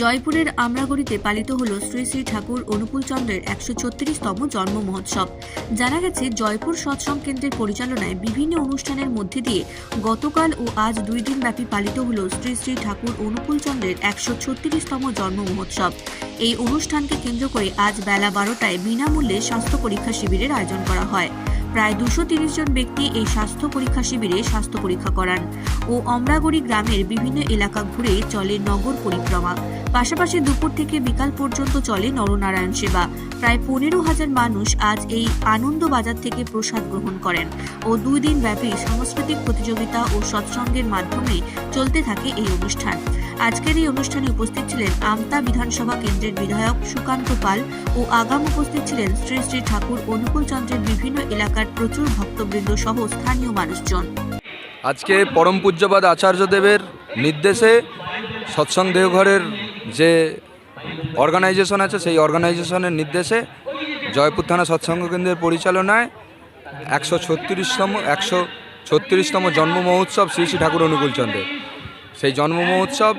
জয়পুরের আমরাগড়িতে পালিত হল শ্রী শ্রী ঠাকুর অনুকূল চন্দ্রের একশো ছত্রিশতম জন্ম মহোৎসব। জানা গেছে, জয়পুর সৎসং কেন্দ্রের পরিচালনায় বিভিন্ন অনুষ্ঠানের মধ্যে দিয়ে গতকাল ও আজ দুই দিন ব্যাপী পালিত হল শ্রী শ্রী ঠাকুর অনুকূল চন্দ্রের একশো ছত্রিশতম জন্ম মহোৎসব। এই অনুষ্ঠানকে কেন্দ্র করে আজ বেলা বারোটায় বিনামূল্যে স্বাস্থ্য পরীক্ষা শিবিরের আয়োজন করা হয়। প্রায় দুশো জন ব্যক্তি এই স্বাস্থ্য পরীক্ষা শিবিরে স্বাস্থ্য পরীক্ষা করান ও অমরাগড়ি গ্রামের বিভিন্ন এলাকা ঘুরে চলে নগর পরিক্রমা। পাশাপাশি দুপুর থেকে বিকাল পর্যন্ত চলে নরনারায়ণ সেবা। প্রায় পনেরো হাজার মানুষ আজ এই আনন্দ বাজার থেকে প্রসাদ গ্রহণ করেন ও দুই দিন ব্যাপী সাংস্কৃতিক প্রতিযোগিতা ও সৎসঙ্গের মাধ্যমে চলতে থাকে এই অনুষ্ঠান। আজকের এই অনুষ্ঠানে উপস্থিত ছিলেন আমতা বিধানসভা কেন্দ্রের বিধায়ক সুকান্ত পাল ও আগাম উপস্থিত ছিলেন শ্রী শ্রী ঠাকুর অনুকূল চন্দ্রের বিভিন্ন এলাকার প্রচুর ভক্তবৃন্দ সহ স্থানীয় মানুষজন। আজকে পরম পূজ্যপাদ আচার্যদেবের নির্দেশে সৎসং দেওঘরের যে অর্গানাইজেশন আছে, সেই অর্গানাইজেশনের নির্দেশে জয়পুর থানা সৎসঙ্গ কেন্দ্রের পরিচালনায় একশো ছত্রিশতম একশো ছত্রিশতম জন্ম মহোৎসব শ্রী শ্রী ঠাকুর অনুকূল চন্দ্রের। সেই জন্ম মহোৎসব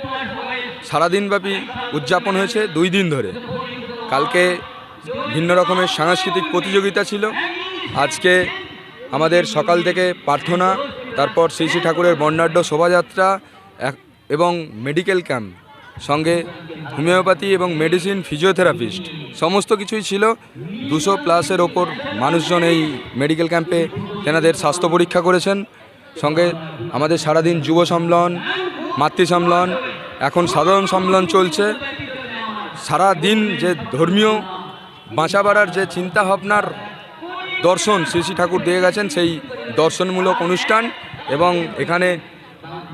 সারাদিনব্যাপী উদযাপন হয়েছে দুই দিন ধরে। কালকে ভিন্ন রকমের সাংস্কৃতিক প্রতিযোগিতা ছিল। আজকে আমাদের সকাল থেকে প্রার্থনা, তারপর শ্রী শ্রী ঠাকুরের বর্ণাঢ্য শোভাযাত্রা এবং মেডিকেল ক্যাম্প, সঙ্গে হোমিওপ্যাথি এবং মেডিসিন, ফিজিওথেরাপিস্ট, সমস্ত কিছুই ছিল। দুশো প্লাসের ওপর মানুষজন এই মেডিকেল ক্যাম্পে তেনাদের স্বাস্থ্য পরীক্ষা করেছেন। সঙ্গে আমাদের সারাদিন যুব সম্মেলন মাতৃ সম্মেলন, এখন সাধারণ সম্মেলন চলছে। সারা দিন যে ধর্মীয় বাঁচা বাড়ার যে চিন্তা ভাবনার দর্শন শ্রী শ্রী ঠাকুর দিয়ে গেছেন, সেই দর্শনমূলক অনুষ্ঠান এবং এখানে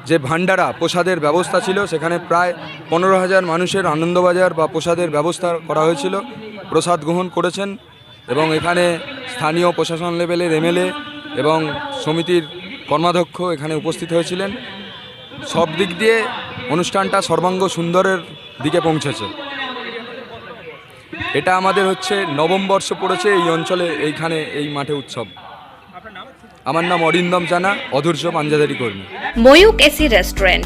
যে ভান্ডারা প্রসাদের ব্যবস্থা ছিল, সেখানে প্রায় পনেরো হাজার মানুষের আনন্দবাজার বা প্রসাদের ব্যবস্থা করা হয়েছিল, প্রসাদ গ্রহণ করেছেন এবং এখানে স্থানীয় প্রশাসন লেভেলের এমএলএ এবং সমিতির কর্মাধ্যক্ষ এখানে উপস্থিত হয়েছিলেন। সব দিক দিয়ে অনুষ্ঠানটা সর্বাঙ্গ সুন্দরের দিকে পৌঁছেছে। এটা আমাদের হচ্ছে নবম বর্ষ পড়েছে এই অঞ্চলে, এইখানে এই মাঠে উৎসব। আমার নাম অরিন্দম জানা, অধৈর্য পাঞ্জাদারি কর্মী। Mayukh AC restaurant.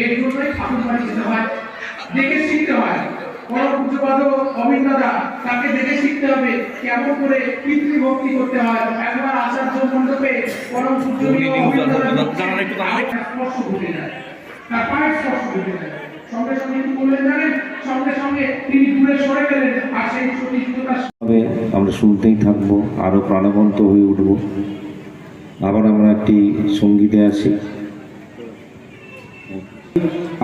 এর জন্যই ঠাকুর বাড়ি যেতে হয় দেখে শিখতে হয়। তাকে দেখে শিখতে হবে কেমন করে পিতৃভক্তি করতে হয়। একবার আচার্য মণ্ডপে পরম পূজনীয় অভিজ্ঞতা স্পর্শ ঘটে যায়। তার পায়ের স্পর্শ ঘটে যায়। সঙ্গে সঙ্গে কি করলেন জানেন? সঙ্গে সঙ্গে তিনি দূরে সরে গেলেন আর সেই সতীর্থতা আমরা শুনতেই থাকব আরও প্রাণবন্ত হয়ে উঠব। আবার আমরা একটি সঙ্গীতে আছি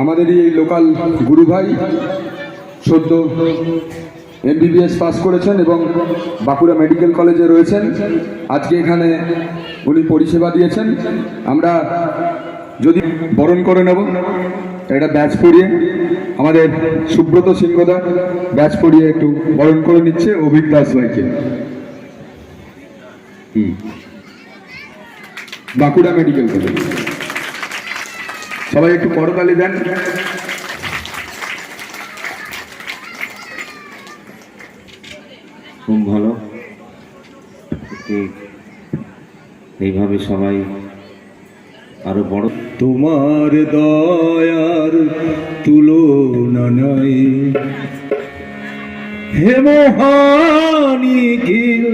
আমাদেরই এই লোকাল গুরু ভাই সদ্য এমবিবিএস পাস করেছেন এবং বাঁকুড়া মেডিকেল কলেজে রয়েছেন। আজকে এখানে উনি পরিষেবা দিয়েছেন। আমরা যদি বরণ করে নেব এটা ব্যাচ পরিয়ে, আমাদের সুব্রত সিংহদা ব্যাচ পরিয়ে একটু বরণ করে নিচ্ছে অভিক দাস ভাইকে। বাঁকুড়া মেডিকেল কলেজ সবাই একটু করতালি দেন। খুব ভালো। এইভাবে সবাই আরও বড়। তোমার দয়ার তুলনা নাই। হে মহানি গিল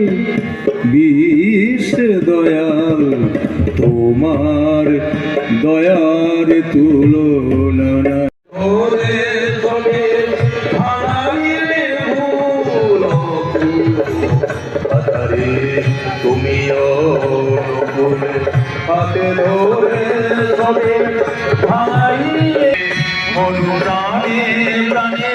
বিষ দয়াল। তোমার দয়ার তুলনা নাই। তুমি হাতে ধরে সবে ভাঙাইলে মন প্রাণে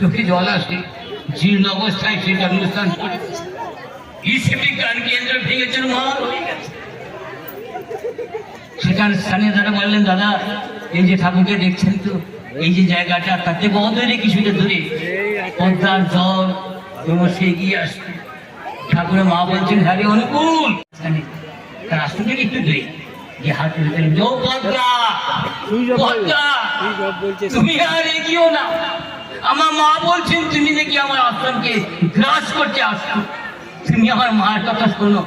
চোখে জল আসে, জীর্ণ অবস্থায় স্থানীয় বললেন, দাদা, এই যে ঠাকুরকে দেখছেন তো, এই যে জায়গাটা, তাতে বদলে কিছুটা দূরে পদ্মার জল ক্রমশ এগিয়ে আসছে। ঠাকুরের মা বলছেন হ্যাঁ অনুকূল। তার একটু দেই। যে হাত তুলতেন "জো পদ্মা পদ্মা তুমি আর এগিয়েও না। আমার মা বলছেন তুমি নাকি আমার আশ্রমকে গ্রাস করতে আসছো। তুমি আমার মার কথা শোনো।